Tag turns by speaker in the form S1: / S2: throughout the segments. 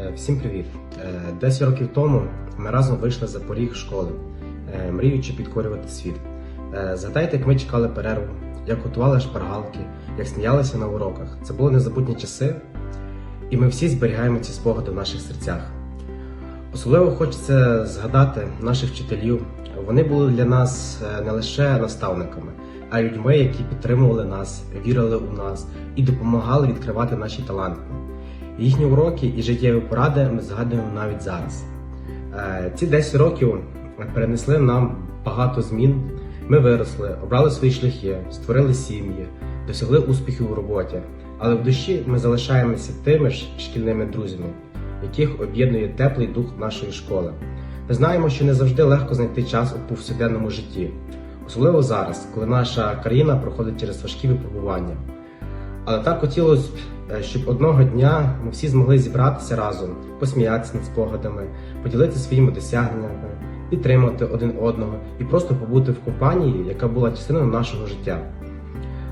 S1: Е, Всім привіт! Е, 10 років тому ми разом вийшли за поріг школи, е, мріючи підкорювати світ. Згадайте, як ми чекали перерву, як готували шпаргалки, як сміялися на уроках. Це були незабутні часи, і ми всі зберігаємо ці спогади в наших серцях. Особливо хочеться згадати наших вчителів. Вони були для нас не лише наставниками, а й людьми, які підтримували нас, вірили у нас і допомагали відкривати наші таланти. Їхні уроки і життєві поради ми згадуємо навіть зараз. Е, Ці 10 років перенесли нам багато змін. Ми виросли, обрали свої шляхи, створили сім'ї, досягли успіхів у роботі. Але в душі ми залишаємося тими ж шкільними друзями, яких об'єднує теплий дух нашої школи. Ми знаємо, що не завжди легко знайти час у повсякденному житті, особливо зараз, коли наша країна проходить через важкі випробування. Але так хотілося, б, е, щоб одного дня ми всі змогли зібратися разом, посміятися над спогадами, поділитися своїми досягненнями, підтримати один одного і просто побути в компанії, яка була частиною нашого життя.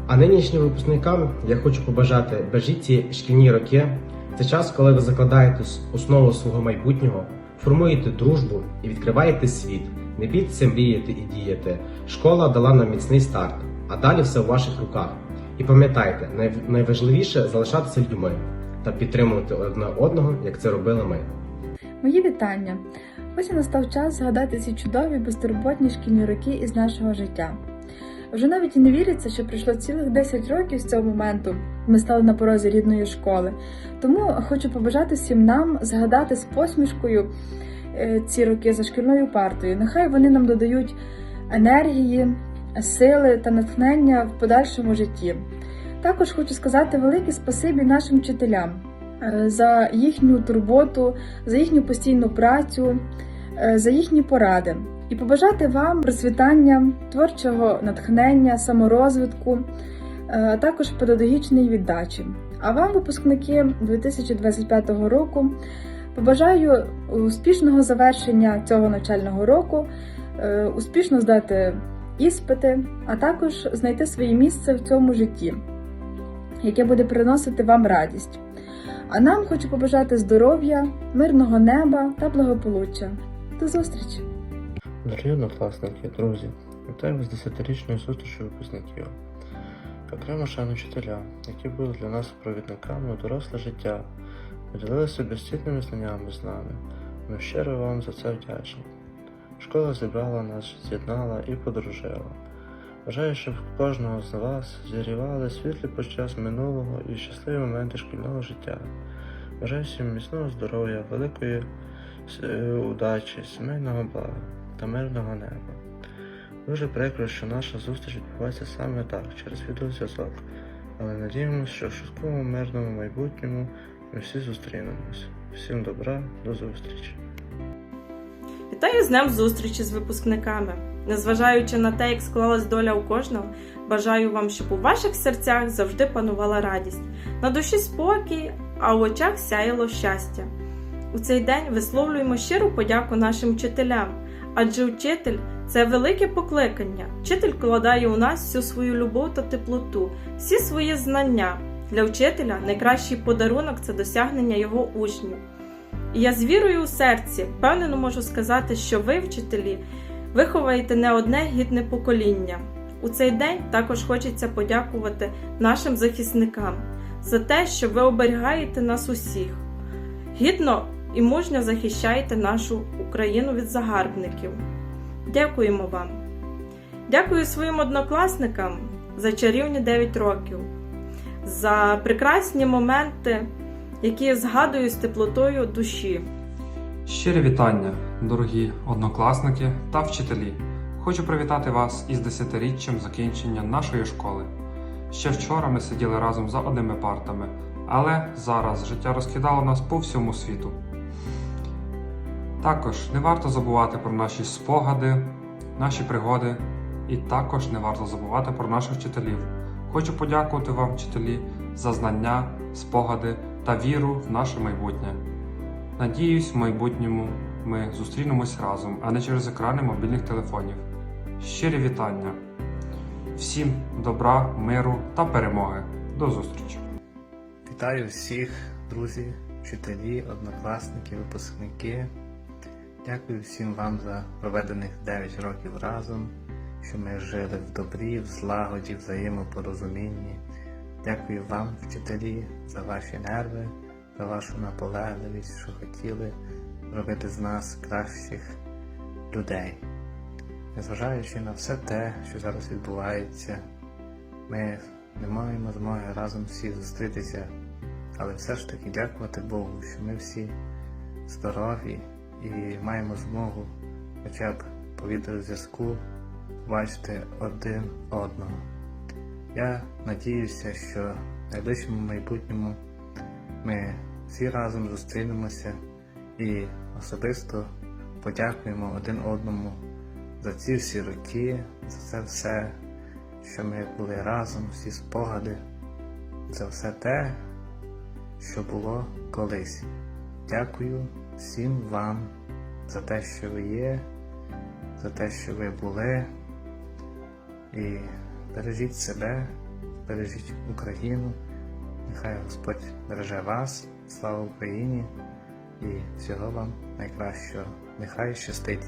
S1: А нинішнім випускникам я хочу побажати бережіть ці шкільні роки. Це час, коли ви закладаєте основу свого майбутнього, формуєте дружбу і відкриваєте світ. Не бійтеся мріяти і діяти. Школа дала нам міцний старт, а далі все у ваших руках. І пам'ятайте, най- найважливіше залишатися людьми та підтримувати одне одного, як це робили ми.
S2: Мої вітання! Ось і настав час згадати ці чудові безтурботні шкільні роки із нашого життя. Вже навіть і не віриться, що пройшло цілих 10 років з цього моменту. Ми стали на порозі рідної школи. Тому хочу побажати всім нам згадати з посмішкою е, ці роки за шкільною партою. Нехай вони нам додають енергії, сили та натхнення в подальшому житті. Також хочу сказати велике спасибі нашим вчителям е, за їхню турботу, за їхню постійну працю, е, за їхні поради. І побажати вам процвітання, творчого натхнення, саморозвитку, е, а також педагогічної віддачі. А вам, випускники 2025 року, побажаю успішного завершення цього навчального року, успішно здати іспити, а також знайти своє місце в цьому житті, яке буде приносити вам радість. А нам хочу побажати здоров'я, мирного неба та благополуччя. До зустрічі!
S3: Дорогі однокласники, друзі, вітаю вас з 10-річною зустрічю випускників. Окремо шану вчителя, які були для нас провідниками у доросле життя, поділилися безцінними знаннями з нами. Ми щиро вам за це вдячні. Школа зібрала нас, з'єднала і подружила. Бажаю, щоб в кожного з вас зігрівали світлі з минулого і щасливі моменти шкільного життя. Бажаю всім міцного здоров'я, великої е, удачі, сімейного блага та мирного неба. Дуже прикро, що наша зустріч відбувається саме так, через відеозв'язок, але надіємося, що в швидкому мирному майбутньому ми всі зустрінемось. Всім добра, до зустрічі!
S4: Вітаю з днем зустрічі з випускниками. Незважаючи на те, як склалась доля у кожного, бажаю вам, щоб у ваших серцях завжди панувала радість, на душі спокій, а в очах сяяло щастя. У цей день висловлюємо щиру подяку нашим вчителям, адже вчитель це велике покликання. Вчитель вкладає у нас всю свою любов та теплоту, всі свої знання. Для вчителя найкращий подарунок це досягнення його учнів. І я з вірою у серці впевнено можу сказати, що ви, вчителі, виховаєте не одне гідне покоління. У цей день також хочеться подякувати нашим захисникам за те, що ви оберігаєте нас усіх. Гідно і мужньо захищаєте нашу Україну від загарбників. Дякуємо вам. Дякую своїм однокласникам за чарівні 9 років, за прекрасні моменти, які я згадую з теплотою душі.
S5: Щире вітання, дорогі однокласники та вчителі. Хочу привітати вас із 10-річчям закінчення нашої школи. Ще вчора ми сиділи разом за одними партами, але зараз життя розкидало нас по всьому світу. Також не варто забувати про наші спогади, наші пригоди, і також не варто забувати про наших вчителів. Хочу подякувати вам, вчителі, за знання, спогади та віру в наше майбутнє. Надіюсь, в майбутньому ми зустрінемось разом, а не через екрани мобільних телефонів. Щирі вітання! Всім добра, миру та перемоги. До зустрічі!
S3: Вітаю всіх, друзі, вчителі, однокласники, випускники. Дякую всім вам за проведених 9 років разом, що ми жили в добрі, в злагоді, взаємопорозумінні. Дякую вам, вчителі, за ваші нерви, за вашу наполегливість, що хотіли робити з нас кращих людей. Незважаючи на все те, що зараз відбувається, ми не маємо змоги разом всі зустрітися, але все ж таки дякувати Богу, що ми всі здорові і маємо змогу хоча б по відеозв'язку бачити один одного. Я надіюся, що в найближчому майбутньому ми всі разом зустрінемося і особисто подякуємо один одному за ці всі роки, за це все, що ми були разом, всі спогади, за все те, що було колись. Дякую всім вам за те, що ви є, за те, що ви були. І бережіть себе, бережіть Україну. Нехай Господь береже вас, слава Україні і всього вам найкращого. Нехай щастить.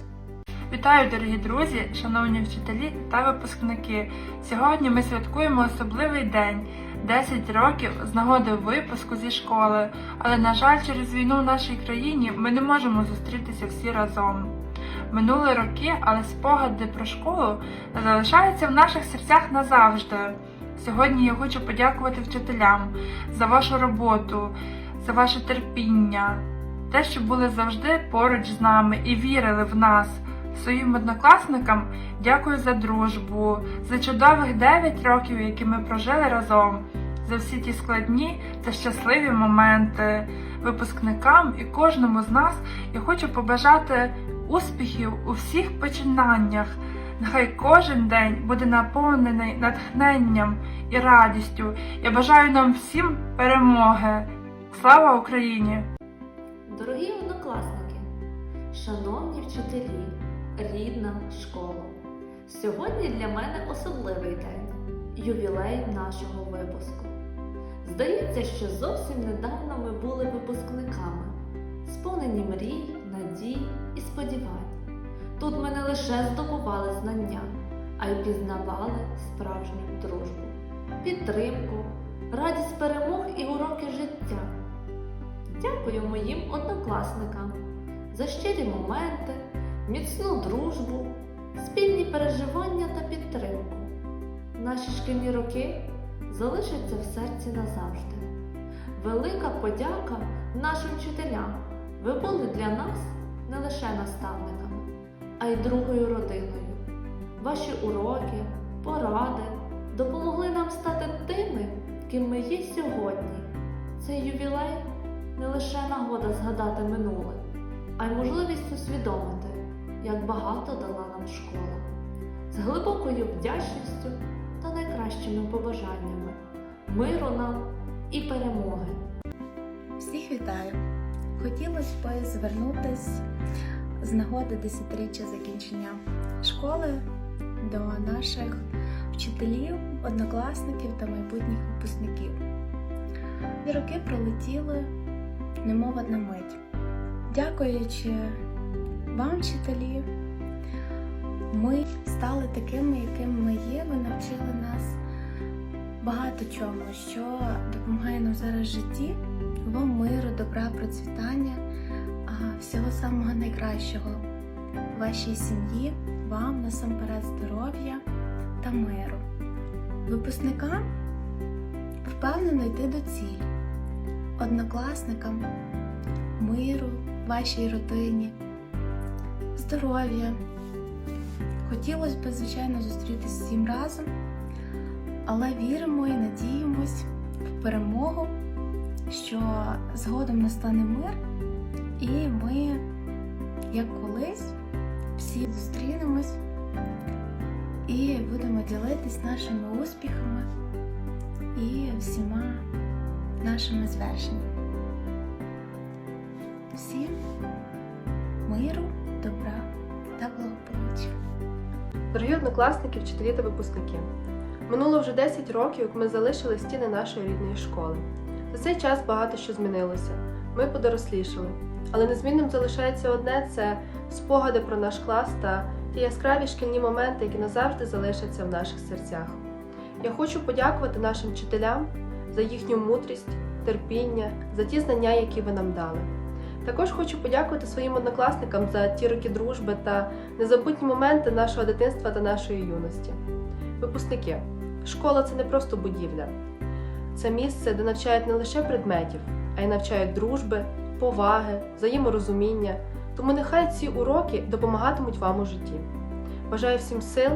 S6: Вітаю, дорогі друзі, шановні вчителі та випускники. Сьогодні ми святкуємо особливий день 10 років з нагоди випуску зі школи. Але, на жаль, через війну в нашій країні ми не можемо зустрітися всі разом. Минули роки, але спогади про школу залишаються в наших серцях назавжди. Сьогодні я хочу подякувати вчителям за вашу роботу, за ваше терпіння, те, що були завжди поруч з нами і вірили в нас. Своїм однокласникам дякую за дружбу, за чудових 9 років, які ми прожили разом, за всі ті складні та щасливі моменти. Випускникам і кожному з нас я хочу побажати успіхів у всіх починаннях. Нехай кожен день буде наповнений натхненням і радістю. Я бажаю нам всім перемоги. Слава Україні!
S7: Дорогі однокласники, шановні вчителі, рідна школа. Сьогодні для мене особливий день ювілей нашого випуску. Здається, що зовсім недавно ми були випускниками, сповнені мрій, надій і сподівань. Тут ми не лише здобували знання, а й пізнавали справжню дружбу, підтримку, радість перемог і уроки життя. Дякую моїм однокласникам за щирі моменти, міцну дружбу, спільні переживання та підтримку. Наші шкільні роки залишаться в серці назавжди. Велика подяка нашим вчителям. Ви були для нас не лише наставниками, а й другою родиною. Ваші уроки, поради допомогли нам стати тими, ким ми є сьогодні. Цей ювілей не лише нагода згадати минуле, а й можливість усвідомити, як багато дала нам школа. З глибокою вдячністю та найкращими побажаннями, миру нам і перемоги.
S8: Всіх вітаю! Хотілося б звернутися з нагоди десятиріччя закінчення школи до наших вчителів, однокласників та майбутніх випускників. І роки пролетіли, немов одна мить. Дякуючи вам, вчителі, ми стали такими, якими ми є. Ви навчили нас багато чому, що допомагає нам зараз в житті вам миру, добра, процвітання, всього самого найкращого вашій сім'ї, вам насамперед здоров'я та миру. Випускникам впевнено йти до цілі, однокласникам миру, вашій родині, здоров'я. Хотілося б, звичайно, зустрітися всім разом, але віримо і надіємось в перемогу що згодом настане мир, і ми, як колись, всі зустрінемось і будемо ділитись нашими успіхами і всіма нашими звершеннями. Всім миру, добра та благополуччя.
S9: Дорогі однокласники, вчителі та випускники. Минуло вже 10 років, як ми залишили стіни нашої рідної школи. За цей час багато що змінилося. ми подорослішали, але незмінним залишається одне це спогади про наш клас та ті яскраві шкільні моменти, які назавжди залишаться в наших серцях. Я хочу подякувати нашим вчителям за їхню мудрість, терпіння, за ті знання, які ви нам дали. Також хочу подякувати своїм однокласникам за ті роки дружби та незабутні моменти нашого дитинства та нашої юності. Випускники, школа це не просто будівля, це місце, де навчають не лише предметів, а й навчають дружби, поваги, взаєморозуміння. Тому нехай ці уроки допомагатимуть вам у житті. Бажаю всім сил,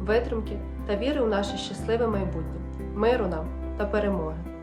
S9: витримки та віри у наше щасливе майбутнє, миру нам та перемоги.